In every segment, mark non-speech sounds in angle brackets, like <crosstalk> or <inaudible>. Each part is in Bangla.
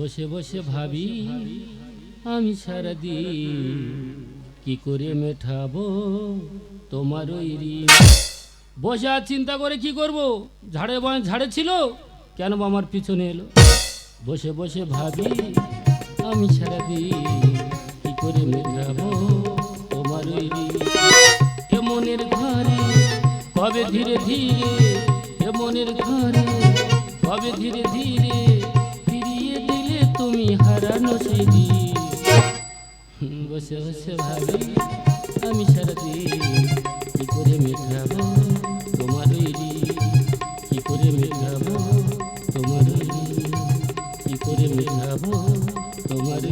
বসে বসে ভাবি, আমি সারাদিন কি করে মেঠাবো তোমার ওই ঋণ? বসে আর চিন্তা করে কি করব? ঝাড়ে বাঁ ঝাড়ে ছিল, কেন আমার পিছনে এলো? বসে বসে ভাবি, আমি সারাদিন কি করে মেটাবো তোমার ওই এ মনের ঘরে কবে ধীরে ধীরে, এ মনের ঘরে কবে ধীরে ধীরে তুমি হারানো সেদি বসে বসে ভাবি, আমি সারাদিন কি করে মেটাবো তোমার কি করে মেটাবো তোমার কি করে মেটাবো তোমার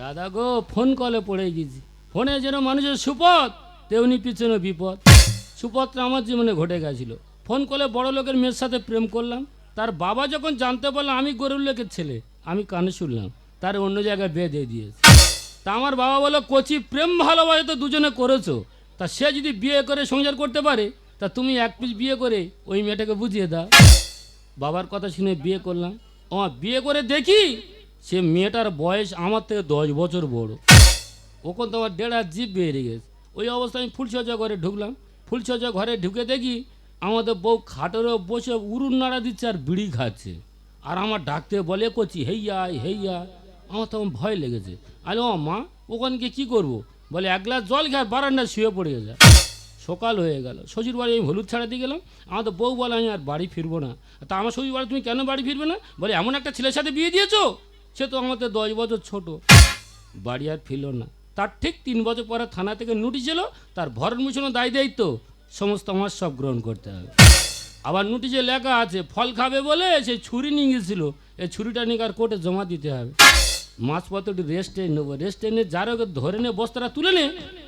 দাদা গো, ফোন কলে পড়ে গেছি। ফোনে যেন মানুষের সুপথ, তেমনি পিছনে বিপদ। সুপথটা আমার জীবনে ঘটে গেছিল। ফোন করে বড় লোকের মেয়ের সাথে প্রেম করলাম। তার বাবা যখন জানতে পারলাম আমি গরিব লোকের ছেলে, আমি কানে শুনলাম। তার অন্য জায়গায় বিয়ে দিয়ে দিয়েছে। তা আমার বাবা বলো কচি, প্রেম ভালোবাসা তো দুজনে করেছ। তা সে যদি বিয়ে করে সংসার করতে পারে, তা তুমি এক পিস বিয়ে করে ওই মেয়েটাকে বুঝিয়ে দাও। বাবার কথা শুনে বিয়ে করলাম। ও বিয়ে করে দেখি সে মেয়েটার বয়স আমার থেকে দশ বছর বড়। ওখান তো আমার দেড় হাত জিভ বেরিয়ে গেছে ওই অবস্থায় আমি ফুলসজ্জা ঘরে ঢুকলাম। ফুলসজ্জা ঘরে ঢুকে দেখি আমাদের বউ খাটেরও বসে উড়ুন নাড়া দিচ্ছে আর বিড়ি খাচ্ছে। আর আমার ডাকতে বলে করছি হেইয়া হেইয়া আমার তখন ভয় লেগেছে। আরে ও মা, ওখানে গিয়ে কী করব? বলে, এক গ্লাস জল খেয়ে বারান্দায় শুয়ে পড়ে গেছে সকাল হয়ে গেল। শ্বশুর বাড়ি আমি হলুদ ছাড়াতে গেলাম। আমার তো বউ বলে, আমি আর বাড়ি ফিরবো না। তা আমার শ্বশুর বাড়ি তুমি কেন বাড়ি ফিরবে না? বলে, এমন একটা ছেলের সাথে বিয়ে দিয়েছ? সে তো আমাদের দশ বছর ছোট। বাড়ি আর ফিরল না। তার ঠিক তিন বছর পরে থানা থেকে নোটিশ এলো, তার ভরণ মিশনও দায় দায়িত্ব। সমস্ত আমার সব গ্রহণ করতে হবে। আবার নোটিশে লেখা আছে, ফল খাবে বলে সেই ছুরি নিয়ে গেছিল। এই ছুরিটা নিয়ে আর কোর্টে জমা দিতে হবে। একটু রেস্টে নেব। রেস্টে নিয়ে যার ওকে ধরে নে বস্তাটা তুলে নে,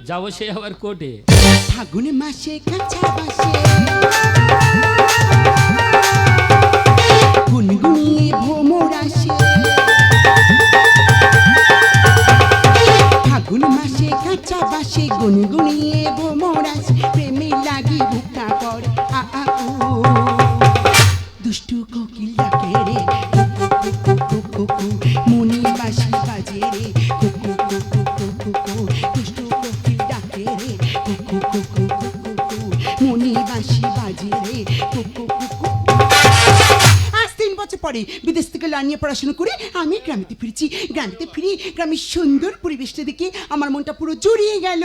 যাব সে আবার কোর্টে। ফাগুন মাসে কাঁচা ফাগুন মাসে কাঁচা বাসে গুনগুনিয়ে ভ্রমর আসে। দুষ্টু কোকিল ডাকে লা নিয়ে পড়াশোনা করে আমি গ্রামেতে ফিরেছি। গ্রামেতে ফিরে গ্রামের সুন্দর পরিবেশটা দেখে আমার মনটা পুরো জড়িয়ে গেল।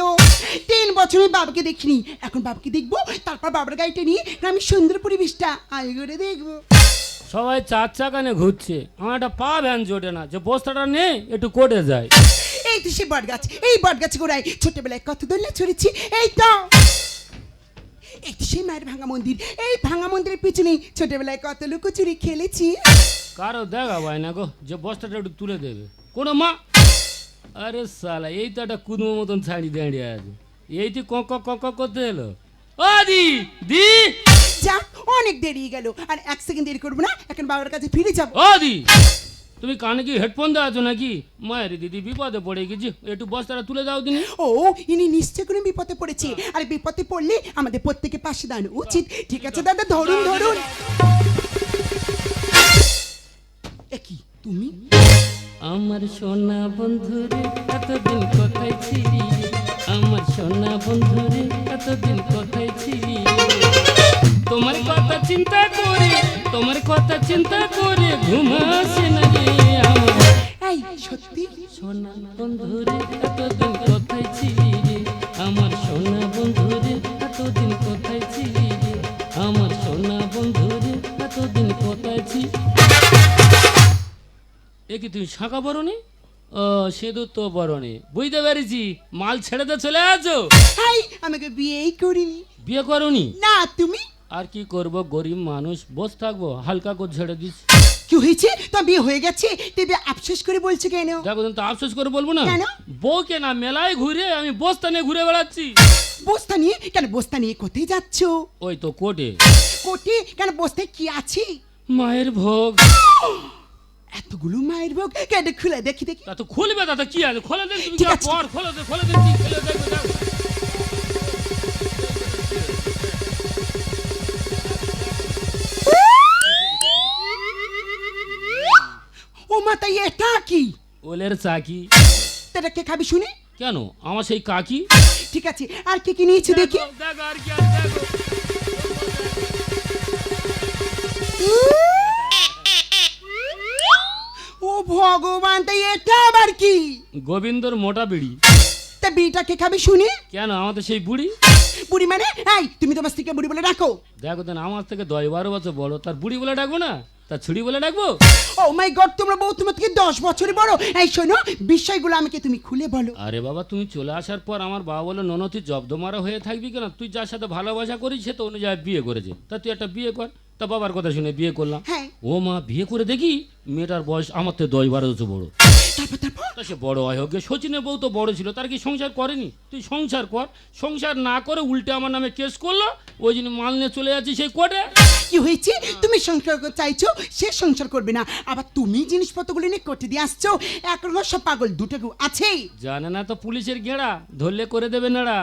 তিন বছর বাবাকে দেখিনি। এখন বাবাকে দেখব তারপর বাবার গাড়িটা নিয়ে গ্রামের সুন্দর পরিবেশটা আয় করে দেখব। সবাই চার চাকানে ঘুরছে। আমার একটা পা ভ্যান জোটে না। যে বস্তাটা নে একটু কোর্টে যায়। এই তো সে বট গাছ এই বট গাছ গোড়ায় ছোটবেলায় কত দোলনা ছড়েছি এই তো। এই তো সেই মায়ের ভাঙা মন্দির। এই ভাঙা মন্দিরের পিছনে ছোটবেলায় কত লুকোচুরি খেলেছি। কারও দেখা পায় না গো যে বস্তাটা একটু তুলে দেবে। কোনো মা? আরে সালা এই তো একটা কুদমো মতন ছাড়ি দাঁড়িয়ে আছে। এইটি কক কক করতে এলো। ও দি দি। যাক অনেক দেরি গেল আর এক সেকেন্ড দেরি করব না এখন বাবার কাছে ফিরে যাব। ও দি। তুমি কানে কি হেডফোন দেওয়া আছো নাকি? মায়ের দিদি বিপদে পড়ে গেছি। একটু বস্তাটা তুলে দাও দিনি। ও ইনি নিশ্চয় কোনো বিপদে পড়েছে। আর বিপদে পড়লে আমাদের প্রত্যেকে পাশে দাঁড়ানো। উচিত। ঠিক আছে দাদা ধরুন ধরুন। এ কি তুমি? আমার সোনা বন্ধুরে এতদিন কোথায় ছিলি? আমার সোনা বন্ধুরে এতদিন কোথায় ছিলি? তোমার কথা চিন্তা করে তোমার কথা চিন্তা করে ঘুমাসে না রে আমার। এই সত্যি? সোনা বন্ধুরে এতদিন কোথায় ছিলি আমার সোনা বন্ধুরে এতদিন কোথায় ছিলি রে? আমার সোনা বন্ধুরে এতদিন কোথায় ছিলি? এ কি তুমি শাঁখা বরণি? ও সেদু তো বরণি। বুঝতে পেরেছি মাল ছেড়ে দিয়ে চলে আছো আমাকে বিয়েই করিনি। বিয়ে করনি? না তুমি? আর কি করব? গরিব মানুষ বস থাকব হালকা করে ঝেড়ে দিস কি হয়েছে? তা বিয়ে হয়ে গেছে? তেবে আফসোস করে বলছে কেন? দেখো তো আফসোস করে বলব না? কেন? বউকে না মেলায় ঘুরে আমি বস্তা নিয়ে ঘুরে বেড়াচ্ছি। বস্তা নিয়ে? কেন বস্তা নিয়ে কোথায় যাচ্ছ? ওই তো কোটে কোটি কেন বস্তায় কি আছে? মায়ের ভোগ। এতগুলো মায়ের ভোগ? কেন খুলে দেখি দেখি। তা তো খুলবে দাদা কি আছে? খোলে দেন তুমি ঠিক আছে। পর? খোলে দে খোলে কি? খেলে দেখবে দেখো। তাই এটা কি ওলের চাকি। এটা কে খাবি শুনে? কেন? আমার সেই কাকি? ঠিক আছে আর কে কি নিয়েছে দেখি দেখো? আর কি আর দেখো। ও ভগবান তাই এটা আবার কি? গোবিন্দর মোটা বিড়ি। তা বিটা কে খাবি শুনে? কেন আমাদের সেই বুড়ি? বুড়ি মানে? এই তুমি তোমার স্ত্রীকে বুড়ি বলে ডাকো। দেখো দেন আমার থেকে দশ বারো বছর বড় তার বুড়ি বলে ডাকবো না? তার ছুরি বলে ডাকবো? ও মাই গড তোমরা বউ তোমার থেকে দশ বছরের বড়? এই শোনো বিষয়গুলো আমাকে তুমি খুলে বলো। আরে বাবা তুমি চলে আসার পর আমার বাবা বলল ননতি জব্দ মারা হয়ে থাকবি কেন? তুই যার সাথে ভালোবাসা করিস সে তো অনুযায়ী বিয়ে করেছে। তা তুই একটা বিয়ে কর। তা বাবার কথা শুনে বিয়ে করলাম। হ্যাঁ। ও মা বিয়ে করে দেখি মেয়েটার বয়স আমার থেকে দশ বারো বছর বড়। তা সে বড় হয় হোক সচিনের বউ তো বড় ছিল তার কি সংসার করেনি? তুই সংসার কর। সংসার না করে উল্টে আমার নামে কেস করল ওই জন্য মাল নিয়ে চলে যাচ্ছি সেই কোর্টে। কি হয়েছে? তুমি সংসার চাইছো সে সংসার করবে না। আবার তুমি জিনিসপত্রগুলো নিয়ে করতে দিয়ে আসছো এখন সব পাগল দুটো কেউ আছে। জানে না তো পুলিশের গেঁড়া ধরলে করে দেবে নাড়া।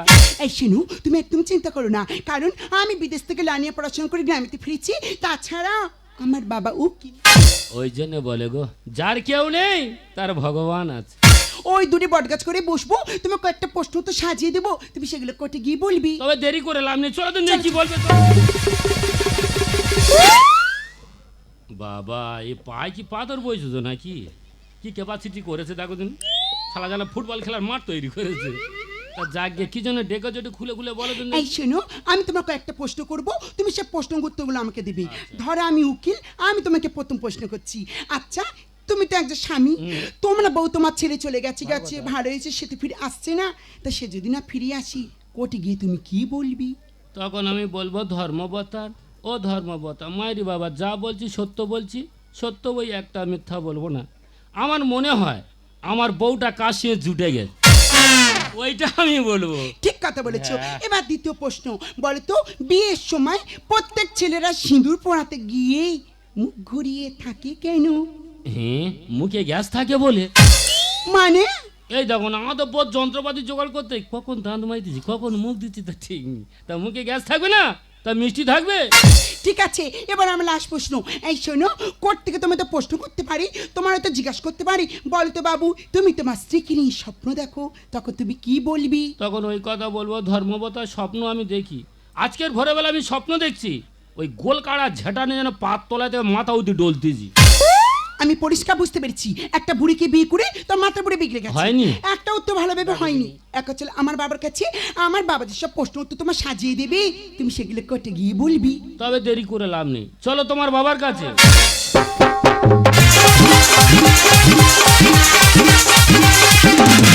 এই শিনু তুমি একদম চিন্তা করো না কারণ আমি বিদেশ থেকে লানিয়ে পড়াশোনা করে গ্রামেতে ফিরেছি তাছাড়া আমার বাবা উকিল ওই জন্য বলে গো যার কেউ নেই তার ভগবান আছে। ওই দূরে বটগাছ করে বসবো তুমি কয়েকটা প্রশ্ন তো সাজিয়ে দেবো তুমি সেগুলো কোর্টে গিয়ে বলবি। তবে দেরি করে লাভ নেই চলো দিন কি বলবে তো। বাবা এই পায় কি পাথর বইছো তো নাকি? কি ক্যাপাসিটি করেছে দেখো দিন খেলা জানা ফুটবল খেলার মাঠ তৈরি করেছে। তা যাকে কি জন্য ডেকে যেটা খুলে খুলে বলো দিন এই শোনো আমি তোমার কয়েকটা প্রশ্ন করব তুমি সে প্রশ্ন উত্তরগুলো আমাকে দেবে। ধরো আমি উকিল আমি তোমাকে প্রথম প্রশ্ন করছি। আচ্ছা তুমি তো একজন স্বামী তোমরা বউ তোমার ছেড়ে চলে গেছে গেছে ভাড়া হয়েছে সে তো ফিরে আসছে না। তা সে যদি না ফিরে আসি কোর্টে গিয়ে তুমি কি বলবি? তখন আমি বলব ধর্মবতার ও ধর্মবতা মায়েরি বাবা যা বলছি সত্য বলছি সত্য বই একটা মিথ্যা বলব না। আমার মনে হয় আমার বউটা কাশিয়ে জুটে গেছে। ওইটা আমি বলব। ঠিক কথা বলেছ। এবার দ্বিতীয় প্রশ্ন বলো তো বিয়ের সময় প্রত্যেক ছেলেরা সিঁদুর পড়াতে গিয়েই মুখ ঘুরিয়ে থাকে কেন? হ্যাঁ মুখে গ্যাস থাকে বলে। মানে? এই দেখো না আমাদের বোধ যন্ত্রপাতি জোগাড় করতে কখন দাঁত মাইতেছি কখন মুখ দিচ্ছি তা ঠিক নেই। তা মুখে গ্যাস থাকবে না? তা মিষ্টি থাকবে? ঠিক আছে এবার আমি লাস্ট প্রশ্ন। এই শোনো কোর্ট থেকে তোমায় তো প্রশ্ন করতে পারি তোমার তো জিজ্ঞাসা করতে পারি। বল তো বাবু তুমি তোমার স্ত্রীকে নিয়ে স্বপ্ন দেখো তখন তুমি কি বলবি? তখন ওই কথা বলব ধর্মবতার স্বপ্ন আমি দেখি। আজকের ভোরবেলা আমি স্বপ্ন দেখছি ওই গোলকাড়া কাড়া ঝেটানে যেন পাত তলাতে মাথা উদি ডলতেছি। আমি পরিষ্কার বুঝতে পেরেছি। একটা বুড়িকে বিয়ে করে তোর মাথা বুড়ে বিগড়ে গেছে। হয়নি? একটা উত্তর ভালোভাবে হয়নি। এক হচ্ছে আমার বাবার কাছে আমার বাবা যেসব প্রশ্ন উত্তর তোমার সাজিয়ে দেবে তুমি সেগুলো কেটে গিয়ে বলবি। তবে দেরি করে লাভ নেই। চলো তোমার বাবার কাছে। এক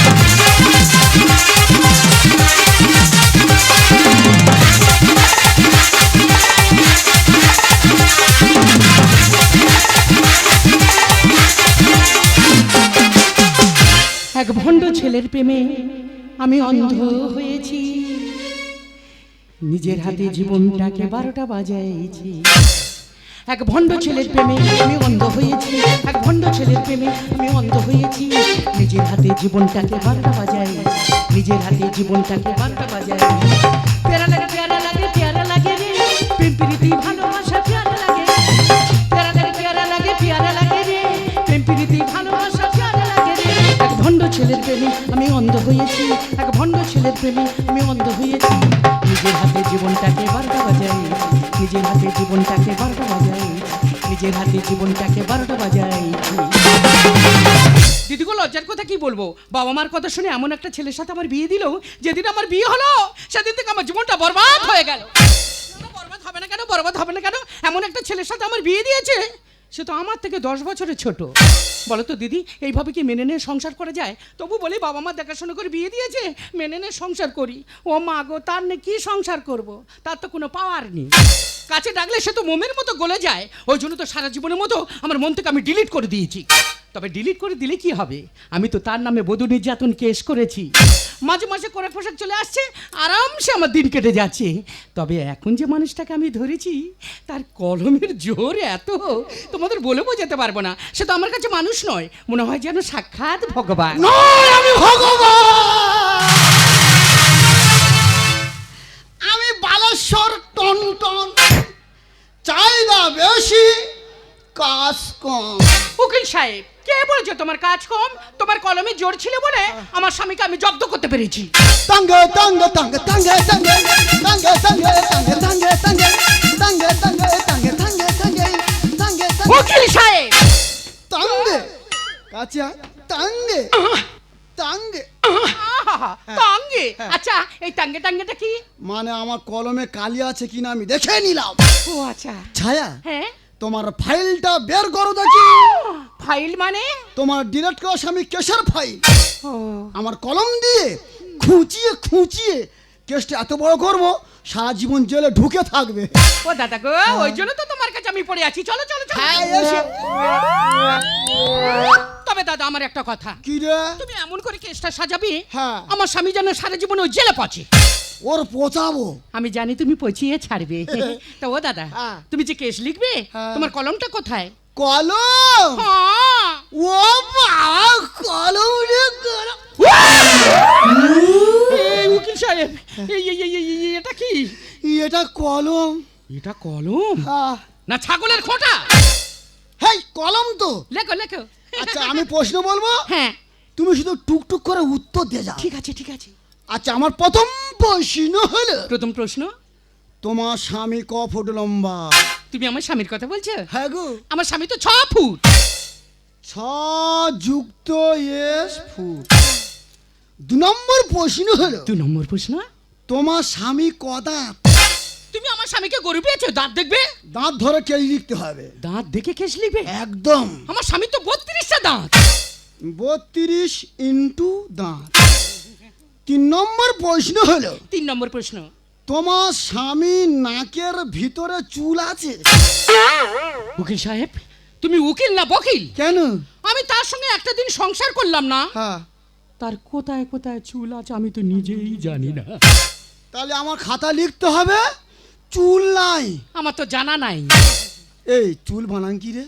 ছেলের প্রেমে আমি অন্ধ হয়েছি। নিজের হাতে জীবনটাকে বারোটা বাজাইছি। এক ভণ্ড ছেলের প্রেমে আমি অন্ধ হয়েছি। এক ভণ্ড ছেলের প্রেমে আমি অন্ধ হয়েছি। নিজের হাতে জীবনটাকে বারোটা বাজাই নিজের হাতে জীবনটাকে বারোটা বাজাই হয়েছি, এক ভণ্ড ছেলের প্রেমে আমি অন্ধ হয়েছি। নিজের হাতে জীবনটাকে বারোটা বাজাই, নিজের হাতে জীবনটাকে বারোটা বাজাই, নিজের হাতে জীবনটাকে বারোটা বাজাই। দিদিগো, লজ্জার কথা কি বলব? বাবা মার কথা শুনে এমন একটা ছেলের সাথে আমার বিয়ে দিল, যেদিন আমার বিয়ে হলো, সেদিন থেকে আমার জীবনটা বরবাদ হয়ে গেল। বরবাদ হবে না কেন? বরবাদ হবে না কেন? এমন একটা ছেলের সাথে আমার বিয়ে দিয়েছে। সে তো আমার থেকে দশ বছরের ছোট। বলো তো দিদি, এইভাবে কি মেনে নিয়ে সংসার করা যায়? তবু বলি বাবা মা দেখাশোনা করে বিয়ে দিয়েছে, মেনে নিয়ে সংসার করি। ও মা গো, তার নিয়ে কী সংসার করব? তার তো কোনো পাওয়ার নেই। কাছে ডাকলে সে তো মোমের মতো গলে যায়। ওই জন্য তো সারা জীবনের মতো আমার মন থেকে আমি ডিলিট করে দিয়েছি। তবে ডিলিট করে দিলে কি হবে? আমি তো তার নামে বধূ নির্যাতন কেস করেছি। মাঝে মাঝে করে পোশাক চলে আসছে, আরামসে আমার দিন কেটে যাচ্ছে। তবে এখন যে মানুষটাকে আমি ধরেছি, তার কলমের জোর এত, তোমাদের বলে বোঝাতে পারব না। সে তো আমার কাছে মানুষ নয়, মনে হয় যেন সাক্ষাৎ ভগবান। আমি ভগবান! আমি বালেশ্বর টন টন চাহিদা বেশি। কাজ কম উকিল সাহেব কে বলেছে তোমার কাজ কম তোমার কলমে জোর ছিল বলে আমার স্বামীকে আমি জব্দ করতে পেরেছি তাঙ্গে তাঙ্গে তাঙ্গে তাঙ্গে তাঙ্গে তাঙ্গে তাঙ্গে তাঙ্গে তাঙ্গে তাঙ্গে তাঙ্গে তাঙ্গে তাঙ্গে তাঙ্গে তাঙ্গে তাঙ্গে উকিল সাহেব তাঙ্গে কাঁচা তাঙ্গে তাঙ্গে তাঙ্গে আচ্ছা এই তাঙ্গে টাঙ্গেটা কি মানে আমার কলমে কালি আছে কিনা আমি দেখে নিলাম ও আচ্ছা ছায়া হ্যাঁ তোমার ফাইলটা বের করো দেখি। ফাইল মানে? তোমার ডিরেক্ট করা স্বামী কেশের ফাইল। আমার কলম দিয়ে খুঁচিয়ে খুঁচিয়ে কেসটা এত বড় করব সারা জীবন জেলে ঢুকে থাকবে। ও দাদা গো ওই জন্য তো তোমার কাছে আমি পড়ে আছি। চলো চলো চলো। হ্যাঁ, এসো। তবে দাদা আমার একটা কথা। কি রে? তুমি এমন করে কেসটা সাজাবি হ্যাঁ। আমার স্বামী যেন সারা জীবন ওই জেলে পচে। ওর পচাবো। আমি জানি তুমি পচিয়ে ছাড়বে। তা ও দাদা হ্যাঁ। তুমি যে কেস লিখবে হ্যাঁ। তোমার কলমটা কোথায়? কলম? হ্যাঁ। ও বাবা কলম রে কলম। এই উকিল সাহেব এই এই এই, এটা কলম। এটা কলম? হ্যাঁ। না ছাগলের খোঁটা। হেই কলম তো। লেখো লেখো। আচ্ছা আমি প্রশ্ন বলব? হ্যাঁ। তুমি শুধু টুকটুক করে উত্তর দিয়ে যাও। ঠিক আছে ঠিক আছে। আচ্ছা আমার প্রথম প্রশ্ন হলো প্রথম প্রশ্ন? তোমার স্বামী ক ফুট লম্বা? তুমি আমার স্বামীর কথা বলছো? হ্যাঁ গো। আমার স্বামী তো ছ ফুট। ছ যুক্ত এস ফুট। দু নম্বর প্রশ্ন হলো দু নম্বর প্রশ্ন? তোমার স্বামী কদাঁত তুমি আমার স্বামীকে গরু পেয়েছ দাঁত দেখবে? দাঁত ধরে কে লিখতে হবে। দাঁত দেখে কেস লিখবে? একদম। আমার স্বামী তো বত্রিশটা দাঁত। বত্রিশ ইন্টু দাঁত। তিন নম্বর প্রশ্ন হলো তিন নম্বর প্রশ্ন। তোমার স্বামী নাকের ভিতরে চুল আছে? উকিল সাহেব তুমি উকিল না বকিল? কেন? আমি তার সঙ্গে একটা দিন সংসার করলাম না। হ্যাঁ। তার কোথায় কোথায় চুল আছে আমি তো নিজেই জানি না। তাহলে আমার খাতা লিখতে হবে? চুল নাই। আমার তো জানা নাই। এই চুল বানান কি রে?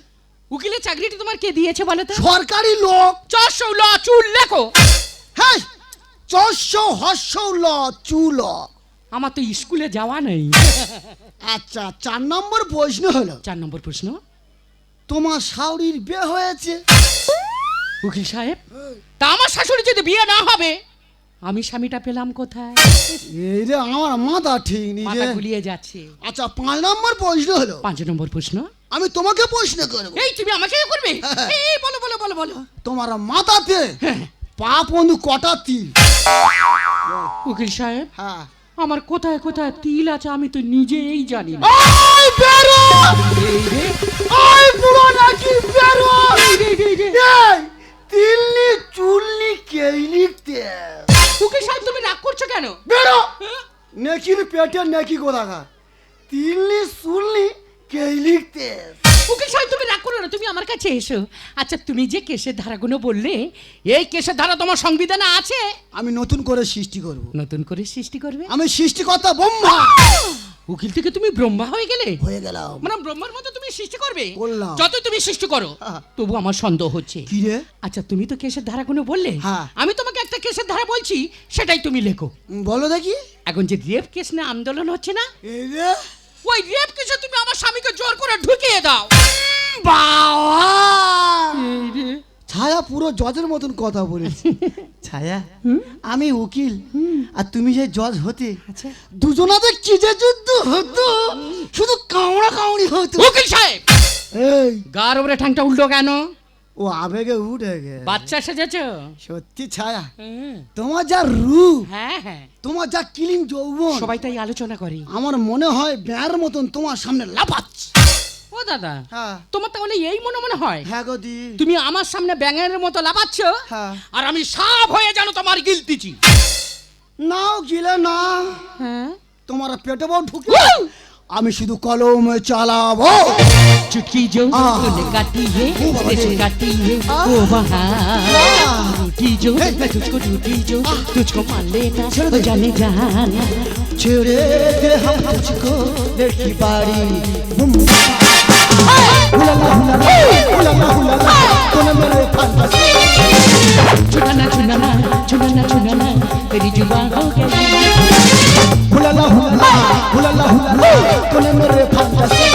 উকিলের চাকরিটি তোমার কে দিয়েছে বলো তো? সরকারি লোক। চারশো ল চুল লেখো। হ্যাঁ চশ হর্ষ ল চুল আমার তো স্কুলে যাওয়া নেই। আচ্ছা চার নম্বর প্রশ্ন হলো চার নম্বর প্রশ্ন? তোমার শাওরির বিয়ে হয়েছে? উকিল সাহেব তা আমার শাশুড়ি যদি বিয়ে না হবে আমি স্বামীটা পেলাম কোথায়? এই রে আমার মাথা ঠিক নেই মাথা রে গুলিয়ে যাচ্ছে। আচ্ছা পাঁচ নম্বর প্রশ্ন হলো। পাঁচ নম্বর প্রশ্ন? আমি তোমাকে প্রশ্ন করব। এই তুমি আমাকে করবে? এই বলো বলো বলো বলো। তোমার মাথাতে পা বন্ধু কটা তিল? উকিল সাহেব হ্যাঁ। আমার কোথায় কোথায় তিল আছে আমি তো নিজেই জানি না। আই বেরো! আই বুড়ো নাকি বেরো! এই তিলনি চুলনি কেই লিখতে উকিল সাহেব তুমি রাগ করছ কেন? বেরো! নেকির পেটের নেকি কোথাকার তিলনি চুলনি কেই লিখতে উকিল সাহেব তুমি রাগ করো না তুমি আমার কাছে এসো। আচ্ছা তুমি যে কেসের ধারাগুলো বললে এই কেসের ধারা তোমার সংবিধানে আছে? আমি নতুন করে সৃষ্টি করব। নতুন করে সৃষ্টি করবে? আমি সৃষ্টিকর্তা ব্রহ্মা! উকিল থেকে তুমি ব্রহ্মা হয়ে গেলে? হয়ে গেলাম। মানে ব্রহ্মার মতো তুমি সৃষ্টি করবে? করলাম। যত তুমি সৃষ্টি করো। তবু আমার সন্দেহ হচ্ছে। কি রে? আচ্ছা তুমি তো কেসের কোনো বললে? হ্যাঁ। আমি তোমাকে একটা কেসের ধারা বলছি সেটাই তুমি লেখো। বলো দেখি। এখন যে রেপ কেস না আন্দোলন হচ্ছে না? ওই রেপ কেসে তুমি আমার স্বামীকে জোর করে ঢুকিয়ে দাও। বাবা! ছায়া পুরো জজের মতন কথা বলেছে। <laughs> ছায়া আমি উকিল। আর তুমি যে জজ হতে আচ্ছা। দুজনাতে কি যে যুদ্ধ হতো? শুধু কামড়া কামড়ি হতো। উকিল সাহেব! এই। গার উপরে ঠ্যাংটা উল্টো কেন? ও আবেগে উঠে গে বাচ্চা সেজেছ? সত্যি ছায়া। তোমার যা রূপ হ্যাঁ হ্যাঁ। তোমার যা কিলিং যৌবন সবাই তাই আলোচনা করে। আমার মনে হয় ব্যার মতন তোমার সামনে লাফাচ্ছে। ও দাদা হ্যাঁ তোমার তাহলে এই মনে মনে হয় হ্যাঁ গো দি তুমি আমার সামনে ব্যাঙের মতো লাফাচ্ছ হ্যাঁ। আর আমি সাপ হয়ে জানো তোমার গিলতিছি নাও গিলে না হ্যাঁ তোমার পেটে বউ ঢুকে আমি শুধু কলমে চালাবো चुटकी जो आ। तूने काटी है ओ बाबा जैसे रे। काटी है आ। वो बहार आ। रूठी जो मैं तुझको रूठी जो तुझको मान लेना वो जाने जाना ছেড়ে দে হাম তুঝকো দেখি तेरी जुबा हो गई हुलाला हुलाला हुलाला हुलाला तूने मेरे फांटा से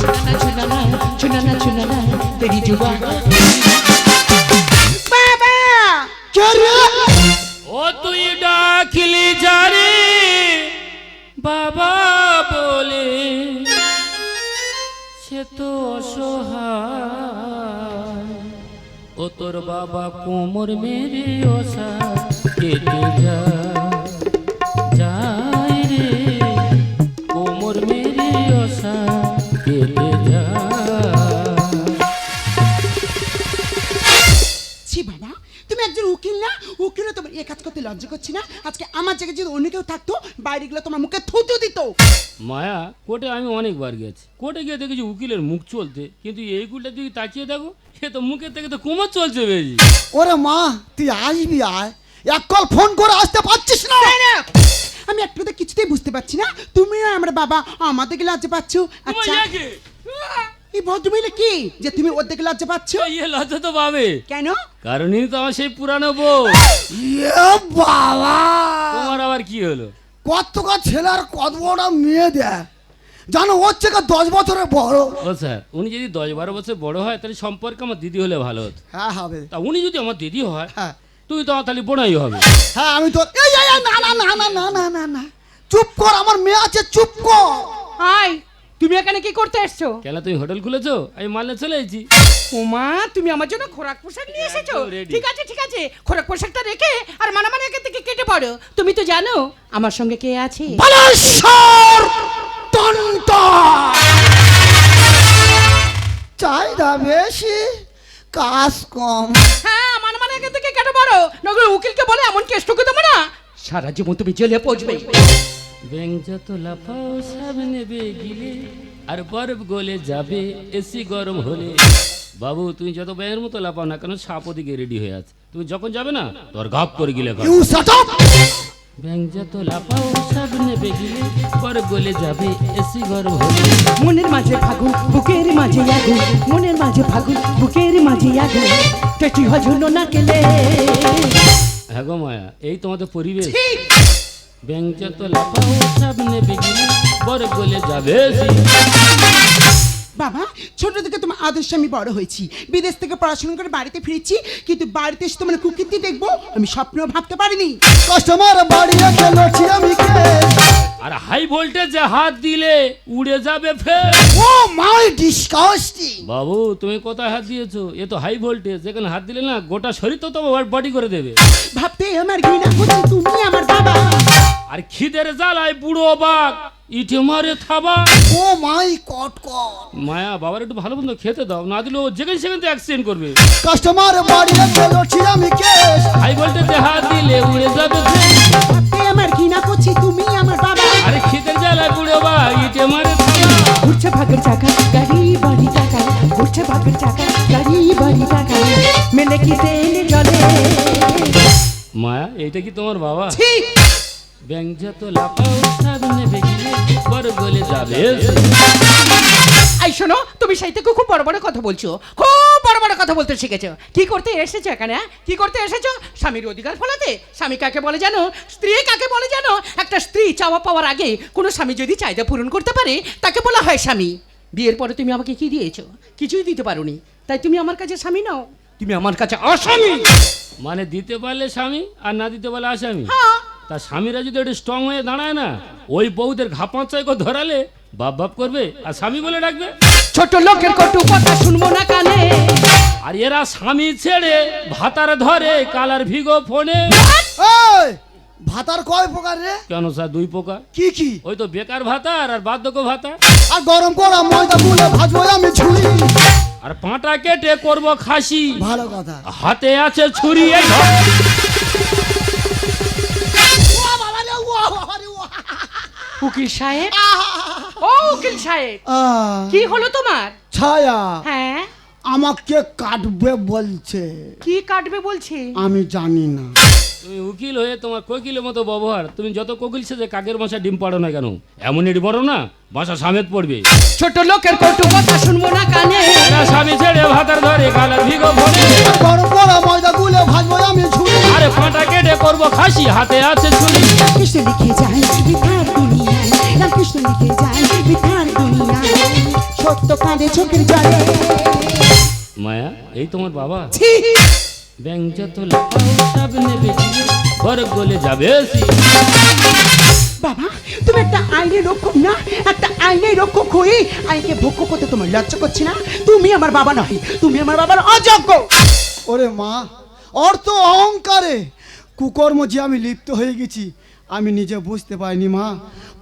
चुनाना चुनाना चुनाना चुनाना ও তোর বাবা কোমর মেরে ওসা কেটে বাবা, তুমি একজন উকিল না? তোমার এ কাজ করতে লজ্জা করছি না। আজকে আমার জায়গায় যদি অন্য কেউ থাকতো, বাইরে গেলে তোমার মুখে থুতু দিত। মায়া কোর্টে আমি অনেকবার গেছি। কোর্টে গিয়ে দেখেছি উকিলের মুখ চলতে কিন্তু এই কুলটা তুই তাকিয়ে দেখো সে তো মুখের থেকে তো কোমর চলছে বেশি। ওরে মা তুই আসবি আয়। এক কল ফোন করে আসতে পারছিস না। আমি একটু তো কিছুতেই বুঝতে পারছি না। তুমি আর আমার বাবা আমাদের গেলে লজ্জা পাচ্ছ আচ্ছা। এই ভদ্রমহিলা কি? যে তুমি ওর দিকে লজ্জা পাচ্ছ ইয়ে লজ্জা তো পাবে। কেন? কারণ তো আমার সেই পুরানো বউ। এ বাবা! তোমার আবার কি হলো? কত কা ছেলের কত বড় মেয়ে দেয়। জানো ওর থেকে দশ বছরের বড়। ও স্যার উনি যদি দশ বারো বছর বড় হয় তাহলে সম্পর্কে আমার দিদি হলে ভালো হতো। হ্যাঁ হবে। তা উনি যদি আমার দিদি হয় হ্যাঁ। তুই তো আমার তাহলে বোনাই হবে। হ্যাঁ আমি তো এই এই, এই, না না না না না না না না। চুপ কর আমার মেয়ে আছে চুপ কর। আয় তুমি এখানে কি করতে এসছো? কেন তুমি হোটেল খুলেছো? আমি মালে চলে এসেছি। ওমা তুমি আমার জন্য খোরাক পোশাক নিয়ে এসেছ? ঠিক আছে ঠিক আছে। খোরাক পোশাকটা রেখে আর মানে মানে এখান থেকে কেটে পড়ো। তুমি তো জানো আমার সঙ্গে কে আছে? বালেশ্বর টন্ট চাহিদা বেশি কাজ কম। হ্যাঁ মানে মানে এখান থেকে কেটে পড়ো। নগর উকিলকে বলে এমন কেস ঠুকে দেবো না। সারা জীবন তুমি জেলে পৌঁছবে ব্যাং যত লাফাও সব নেবে গিলে আর বরফ গলে যাবে এসি গরম হলে। বাবু তুমি যত ব্যাঙের মতো লাপাও না কেন সাপ ওদিকে রেডি হয়ে আছে। তুমি যখন যাবে না তোর গাপ করে গিলে শাট যত লাফাও সব নেবে গিলে বরফ গলে যাবে এসি গরম হলে মনের মাঝে ফাগুন বুকের মাঝে আগুন মনের মাঝে ফাগুন বুকের মাঝে আগুন টেটি হজুন না কেলে। হ্যাঁ গো মায়া এই তোমাদের পরিবেশ। ব্যাং যত লাফাও সব নেবে গিলে বরফ গলে যাবে এসি বাবা ছোট থেকে তোমার আদর্শে আমি বড় হয়েছি। বিদেশ থেকে পড়াশোনা করে বাড়িতে ফিরেছি কিন্তু বাড়িতে এসে তোমার কুকীর্তি দেখব আমি স্বপ্নেও ভাবতে পারিনি। কাস্টমার বাড়ি লড়ছি আমি কে? আর হাই ভোল্টেজে হাত দিলে উড়ে যাবে ফের। Oh my disgusting. বাবু তুমি কোথায় হাত দিয়েছ? এ তো হাই ভোল্টেজ যেখানে হাত দিলে না গোটা শরীর তো তোমার বডি করে দেবে। ভাবতে আমার ঘৃণা হচ্ছে তুমি আমার বাবা। আর খিদের জ্বালায় বুড়ো বাঘ ইটে মারে থাবা। ও মাই কট কট। মায়া বাবার একটু ভালো মন্দ খেতে দাও না দিলে ও যেখানে সেখানে অ্যাক্সিডেন্ট করবে। কাস্টমার বাড়ি লড়ছি আমি কে হাই ভোল্টেজে হাত দিলে উড়ে যাবে আমার ঘৃণা করছে তুমি আমার বাবা। আরে খিদের জ্বালায় বুড়ো বাঘ ইটে মারে থাবা। ঘুরছে ভাগের চাকা গাড়ি বাড়ি টাকা। ভাগের চাকা গাড়ি বাড়ি টাকা। মেলে কি তেল জলে? মায়া এইটা কি তোমার বাবা? ঠিক ব্যাং যত লাফাও সামনে বেগিয়ে বড় বলে যাবে। এই শোনো তুমি সেই থেকে খুব বড় বড় কথা বলছো। খুব বড় বড় কথা বলতে শিখেছো। কি করতে এসেছ এখানে হ্যাঁ? কি করতে এসেছ? স্বামীর অধিকার ফলাতে। স্বামী কাকে বলে জানো স্ত্রী কাকে বলে জানো একটা স্ত্রী চাওয়া পাওয়ার আগে কোনো স্বামী যদি চাহিদা পূরণ করতে পারে তাকে বলা হয় স্বামী। বিয়ের পরে তুমি আমাকে কি দিয়েছ? কিছুই দিতে পারোনি। তাই তুমি আমার কাছে স্বামী নাও। তুমি আমার কাছে অস্বামী! মানে দিতে পারলে স্বামী আর না দিতে পারলে আসামি হ্যাঁ তা স্বামীরা যদি একটু স্ট্রং হয়ে দাঁড়ায় না ওই বউদের ঘাপাঁচাই করে ধরালে বাপ বাপ করবে আর স্বামী বলে ডাকবে। ছোট লোকের কটু কথা শুনব না কানে। আর এরা স্বামী ছেড়ে ভাতার ধরে কালার ভিগো ফোনে। ভাতার কয় প্রকার রে? কেন স্যার দুই পোকা কি কি? ওই তো বেকার ভাতার আর বার্ধক্য ভাতা আর গরম করা ময়দা গুলে ভাজবো আমি ঝুড়ি আর পাঁটা কেটে করব খাসি। ভালো কথা। হাতে আছে ছুরি এই উকিল সাহেব? ও উকিল সাহেব। কি হলো তোমার? ছায়া। হ্যাঁ? আমাকে কাটবে বলছে। কি কাটবে বলছে? আমি জানি না। তুমি উকিল হয়ে তোমার কোকিলের মতো ব্যবহার। তুমি যত কোকিল সেজে কাকের বাসা ডিম পাড়ো না কেন? এমন ইট বড় না বাসা সামেত পড়বে। ছোট লোকের কটু কথা শুনব না কানে। এরা স্বামী ছেড়ে ভাতার ধরে কালার ভিগো আর গরম করা ময়দা গুলে ভাজবো আমি ঝুড়ি আরে পাঁটা কেটে করব খাসি হাতে আছে ছুরি। কৃষ্ণ লিখে যায়? রামকৃষ্ণ লিখে যায় বিধার দুনিয়ায়। সত্য কাঁদে চোখের জলে। মায়া এই তোমার বাবা? ব্যাংক যত সব নেবে ঘর গলে যাবে বাবা তুমি একটা আইনের রক্ষক না? একটা আইনের রক্ষক হয়ে আইনকে ভক্ষ করতে তোমার লজ্জা করছে না? তুমি আমার বাবা নয় তুমি আমার বাবার অযোগ্য। ওরে মা অর্থ অহংকারে। কুকর্ম যে আমি লিপ্ত হয়ে গেছি আমি নিজে বুঝতে পারিনি মা।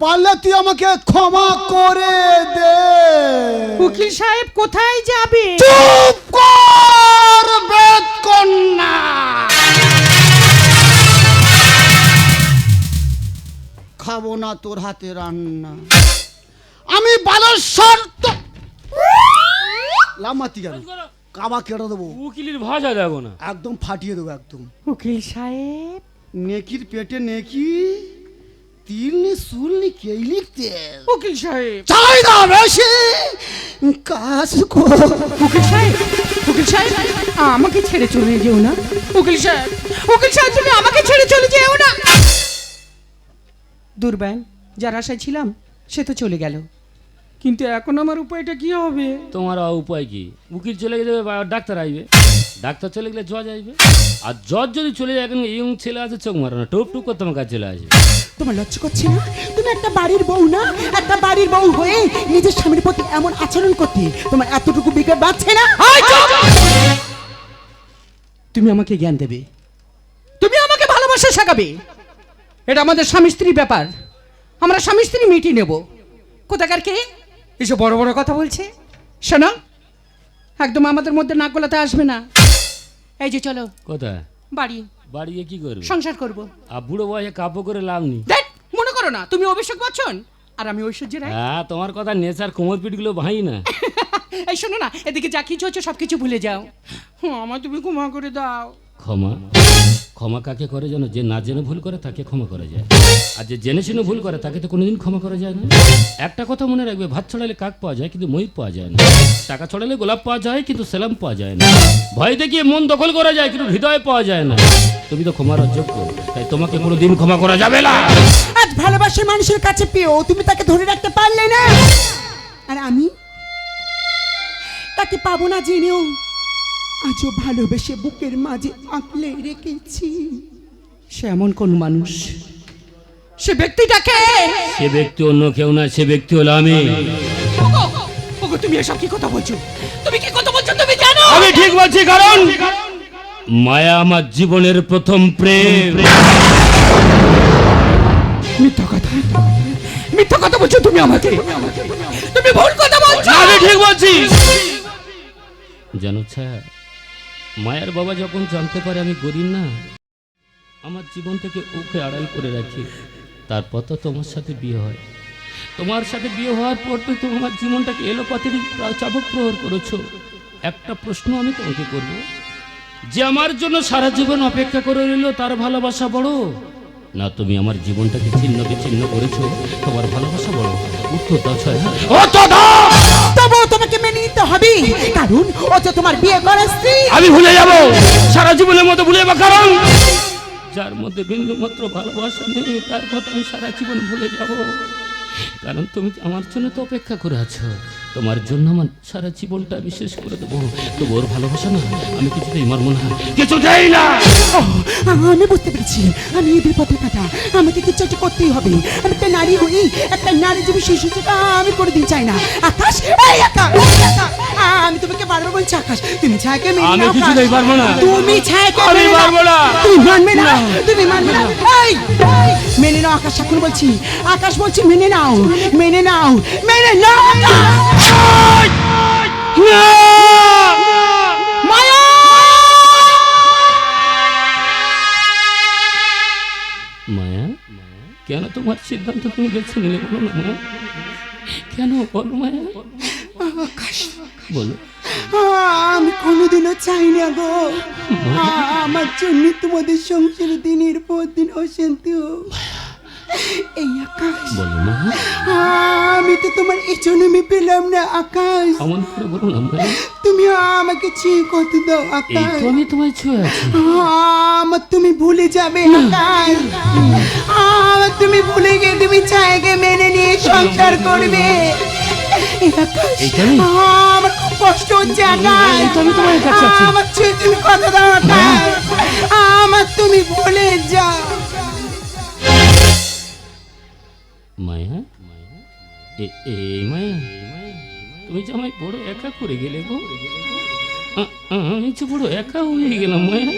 পারলে তুই আমাকে ক্ষমা করে দে। উকিল সাহেব কোথায় যাবে? চুপ কর বেদ কন্যা। খাব না তোর হাতে রান্না। আমি বালেশ্বর তো লামাতি কেন? কাবা কেটে দেবো। উকিলের ভাষা দেখো না। একদম ফাটিয়ে দেবো একদম। উকিল সাহেব নেকির পেটে নেকি তিলনি সুলনি কেই লিখতে উকিল সাহেব। চাহিদা বেশি। কাজ উকিল সাহেব উকিল সাহেব আমাকে ছেড়ে চলে যেও না। উকিল সাহেব উকিল সাহেব তুমি আমাকে ছেড়ে চলে যেও না। দুর্বান যার আশায় ছিলাম সে তো চলে গেল। কিন্তু এখন আমার উপায়টা কি হবে? তোমার উপায় কি? উকিল চলে গেলে ডাক্তার আসবে ডাক্তার চলে গেলে জজ আসবে। আর জজ যদি চলে যায় এখন ইয়ং ছেলে আছে চোখ মারো না টুপ টুপ করে তোমার কাছে চলে আসবে। তোমার লজ্জা করছে না? তুমি একটা বাড়ির বউ না? একটা বাড়ির বউ হয়ে নিজের স্বামীর প্রতি এমন আচরণ করতে তোমার এতটুকু বিকেট বাড়ছে না? তুমি আমাকে জ্ঞান দেবে। তুমি আমাকে ভালোবাসা শেখাবে। এটা আমাদের স্বামী স্ত্রী ব্যাপার। আমরা স্বামী স্ত্রী মিটিয়ে নেব। কোথাকার কে? এসব বড় বড় কথা বলছে। শোনো একদম আমাদের মধ্যে নাক গলাতে আসবে না। এই যে চলো। কোথায়? বাড়ি। বাড়ি গিয়ে কি করবে? সংসার করব। আর বুড়ো বয়সে কাপড় করে লাভ নেই দেখ মনে করো না তুমি অভিষেক বচ্চন আর আমি ঐশ্বর্যের রায়। হ্যাঁ তোমার কথা নেচার কোমর পিঠগুলো ভাই না। <laughs> এই শোনো না এদিকে যা কিছু হচ্ছে সব কিছু ভুলে যাও। হুঁ, আমার তুমি ক্ষমা করে দাও। ক্ষমা? ক্ষমা কাকে করে যেন যে না জেনে ভুল করে তাকে ক্ষমা করা যায়? আর যে জেনে শুনে ভুল করে তাকে তো কোনোদিন ক্ষমা করা যায় না। একটা কথা মনে রাখবে, ভাত ছড়ালে কাক পাওয়া যায় কিন্তু ময়ূর পাওয়া যায় না। টাকা ছড়ালে গোলাপ পাওয়া যায় কিন্তু সেলাম পাওয়া যায় না। ভয় দেখিয়ে মন দখল করা যায় কিন্তু হৃদয় পাওয়া যায় না। তুমি তো ক্ষমার অযোগ্য, তাই তোমাকে কোনোদিন ক্ষমা করা যাবে না। আজ ভালোবাসার মানুষের কাছে পেয়েও তুমি তাকে ধরে রাখতে পারলে না। আর আমি তাকে পাবো না জেনেও। আজও ভালোবেসে বুকের মাঝে আঁকলে রেখেছি। সে এমন কোন মানুষ? সে ব্যক্তিটা ব্যক্তিটাকে? সে ব্যক্তি অন্য কেউ না সে ব্যক্তি হলো আমি। ওগো, তুমি এসব কি কথা বলছো? তুমি কি কথা বলছো তুমি জানো? আমি ঠিক বলছি কারণ মায়া আমার জীবনের প্রথম প্রেম। মিথ্যা কথা। মিথ্যা কথা বলছো তুমি আমাকে? তুমি ভুল কথা বলছো? আমি ঠিক বলছি। জানো ছায়া মায়ের বাবা যখন জানতে পারে আমি গরিব না, আমার জীবন থেকে ওকে আড়াল করে রাখি। তারপর তো তোমার সাথে বিয়ে হয়। তোমার সাথে বিয়ে হওয়ার পর তো তুমি আমার জীবনটাকে এলোপাতের চাপক প্রহর করেছ। একটা প্রশ্ন আমি তোমাকে করব। যে আমার জন্য সারা জীবন অপেক্ষা করে রইল, তার ভালোবাসা বড়। না তুমি আমার জীবনটাকে ছিন্ন বিচ্ছিন্ন করেছ? তোমার ভালোবাসা বড়। উত্তর দাও ছায়া তবুও তোমাকে মেনে নিতে হবে। কারণ ও তো তোমার বিয়ে করার স্ত্রী। আমি ভুলে যাব। সারা জীবনের মতো ভুলে যাব। কারণ যার মধ্যে বিন্দু মাত্র ভালোবাসা নেই তার কথা আমি সারা জীবন ভুলে যাব। কারণ তুমি আমার জন্য তো অপেক্ষা করে আছো। তোমার জন্য আমার সারা জীবনটা বিশেষ করে দেবো। তবু ওর ভালোবাসা না আমি কিছুতেই মারবো না। কিছুতেই না! আমি বুঝতে পেরেছি। আমি এই বিপদে কাটা। আমাকে কিছু একটা করতেই হবে। আমি একটা নারী হই একটা নারী জীবী শিশু যেটা আমি কোনোদিন চাই না। আকাশ এই আকাশ আমি তোমাকে বারবার বলছি আকাশ তুমি ছায়াকে মেনে আমি আকাশ। কিছুতেই পারব না। তুমি ছায়াকে আমি পারব না। তুমি মানবে না। তুমি মানবে না। এই, মেনে নাও আকাশ এখন বলছি। আকাশ বলছি মেনে নাও মেনে নাও মেনে নাও মায়া কেন তোমার সিদ্ধান্ত তুমি বেছে নিলে বলো না? কেন বলো মায়া? আকাশ। বলো। আমি কোনোদিনও চাই না গো আমার জন্য তোমাদের সংসারে দিনের পর দিন অশান্তি হোক। এই আকাশ বলো মা আমি তো তোমার এই জন্মে পেলাম না আকাশ এমন করে বলো না তুমি আমাকে চেয়ে কত দাও আকাশ তো আমি তোমায় ছুঁয়ে আছি আমার তুমি ভুলে যাবে আকাশ আমার তুমি ভুলে গিয়ে তুমি ছায়াকে মেনে নিয়ে সংসার করবে এই আকাশ আমার কষ্ট হচ্ছে একাই এই তোমার কাছে আছি। আমার ছেলে তুমি কথা দাও আমার তুমি বলে যাও। মায়া? এ এ মায়া তুমি যে আমায় বড় একা করে গেলে গো? আমি যে বড় একা হয়ে গেলাম মায়া।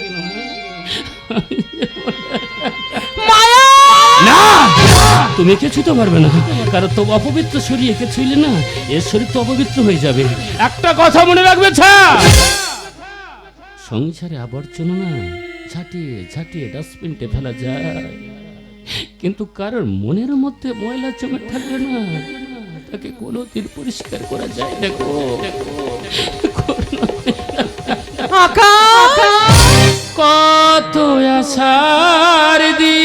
তুমি একে ছুতে পারবে না। কারণ তো অপবিত্র শরীর একে ছুইলে না, এর শরীর তো অপবিত্র হয়ে যাবে। একটা কথা মনে রাখবে ছা সংসারে আবর্জনা না ঝাঁটিয়ে ঝাঁটিয়ে ডাস্টবিনটে ফেলা যায়। কিন্তু কারোর মনের মধ্যে ময়লা জমে থাকলে না, তাকে কোনোদিন পরিষ্কার করা যায় দেখো কত আশার দি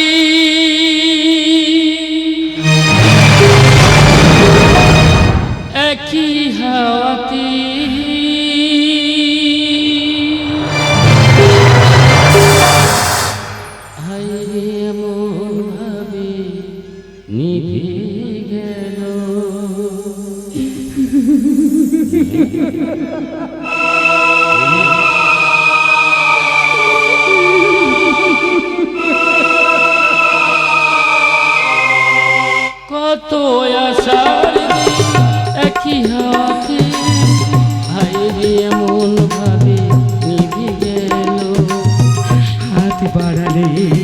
রে